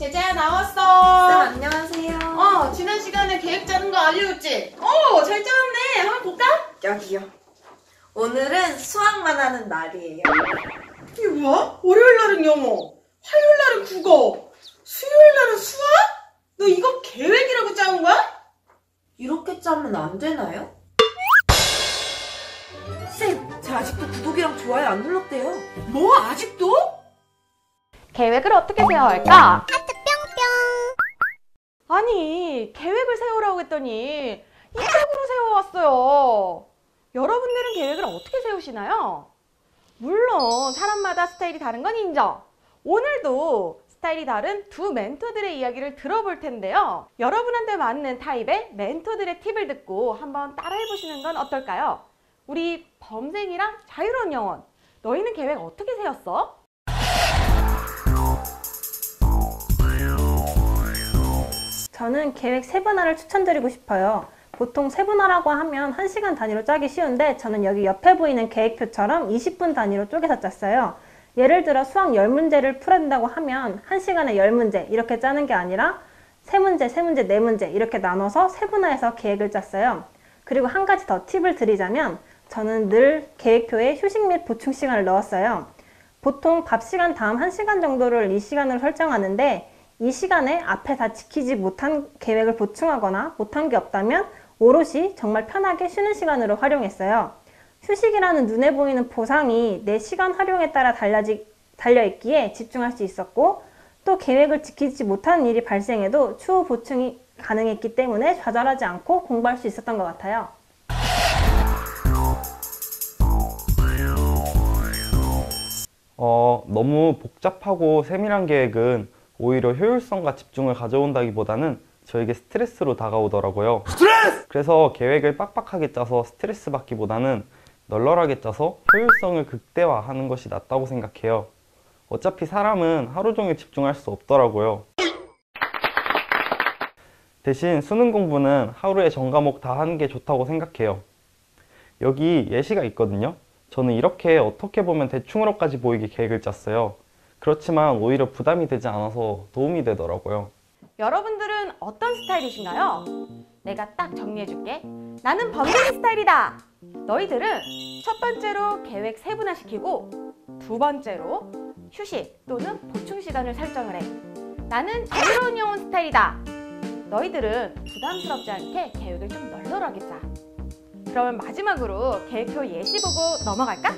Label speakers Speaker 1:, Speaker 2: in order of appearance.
Speaker 1: 제자야
Speaker 2: 쌤
Speaker 1: 나왔어.
Speaker 2: 안녕하세요.
Speaker 1: 어, 지난 시간에 계획 짜는 거 알려줬지? 어, 잘 짜왔네. 한번 볼까?
Speaker 2: 여기요. 오늘은 수학만 하는 날이에요.
Speaker 1: 이게 뭐야? 월요일 날은 영어, 화요일 날은 국어, 수요일 날은 수학? 너 이거 계획이라고 짜온 거야?
Speaker 2: 이렇게 짜면 안 되나요? 쌤, 제 아직도 구독이랑 좋아요 안 눌렀대요.
Speaker 1: 뭐, 아직도?
Speaker 3: 계획을 어떻게 세워야 할까? 아니, 계획을 세우라고 했더니 이 책으로 세워왔어요. 여러분들은 계획을 어떻게 세우시나요? 물론 사람마다 스타일이 다른 건 인정. 오늘도 스타일이 다른 두 멘토들의 이야기를 들어볼 텐데요. 여러분한테 맞는 타입의 멘토들의 팁을 듣고 한번 따라해보시는 건 어떨까요? 우리 범생이랑 자유로운 영혼, 너희는 계획 어떻게 세웠어?
Speaker 4: 저는 계획 세분화를 추천드리고 싶어요. 보통 세분화라고 하면 1시간 단위로 짜기 쉬운데 저는 여기 옆에 보이는 계획표처럼 20분 단위로 쪼개서 짰어요. 예를 들어 수학 10문제를 풀어야 된다고 하면 1시간에 10문제 이렇게 짜는 게 아니라 3문제, 3문제, 4문제 이렇게 나눠서 세분화해서 계획을 짰어요. 그리고 한 가지 더 팁을 드리자면 저는 늘 계획표에 휴식 및 보충 시간을 넣었어요. 보통 밥 시간 다음 1시간 정도를 이 시간으로 설정하는데 이 시간에 앞에 다 지키지 못한 계획을 보충하거나 못한 게 없다면 오롯이 정말 편하게 쉬는 시간으로 활용했어요. 휴식이라는 눈에 보이는 보상이 내 시간 활용에 따라 달라지, 달려있기에 집중할 수 있었고 또 계획을 지키지 못하는 일이 발생해도 추후 보충이 가능했기 때문에 좌절하지 않고 공부할 수 있었던 것 같아요.
Speaker 5: 어, 너무 복잡하고 세밀한 계획은 오히려 효율성과 집중을 가져온다기보다는 저에게 스트레스로 다가오더라고요. 스트레스! 그래서 계획을 빡빡하게 짜서 스트레스 받기보다는 널널하게 짜서 효율성을 극대화하는 것이 낫다고 생각해요. 어차피 사람은 하루 종일 집중할 수 없더라고요. 대신 수능 공부는 하루에 전 과목 다 하는 게 좋다고 생각해요. 여기 예시가 있거든요. 저는 이렇게 어떻게 보면 대충으로까지 보이게 계획을 짰어요. 그렇지만 오히려 부담이 되지 않아서 도움이 되더라고요.
Speaker 3: 여러분들은 어떤 스타일이신가요? 내가 딱 정리해줄게. 나는 범생이 스타일이다. 너희들은 첫 번째로 계획 세분화시키고 두 번째로 휴식 또는 보충 시간을 설정을 해. 나는 자유로운 영혼 스타일이다. 너희들은 부담스럽지 않게 계획을 좀 널널하게 짜. 그러면 마지막으로 계획표 예시 보고 넘어갈까?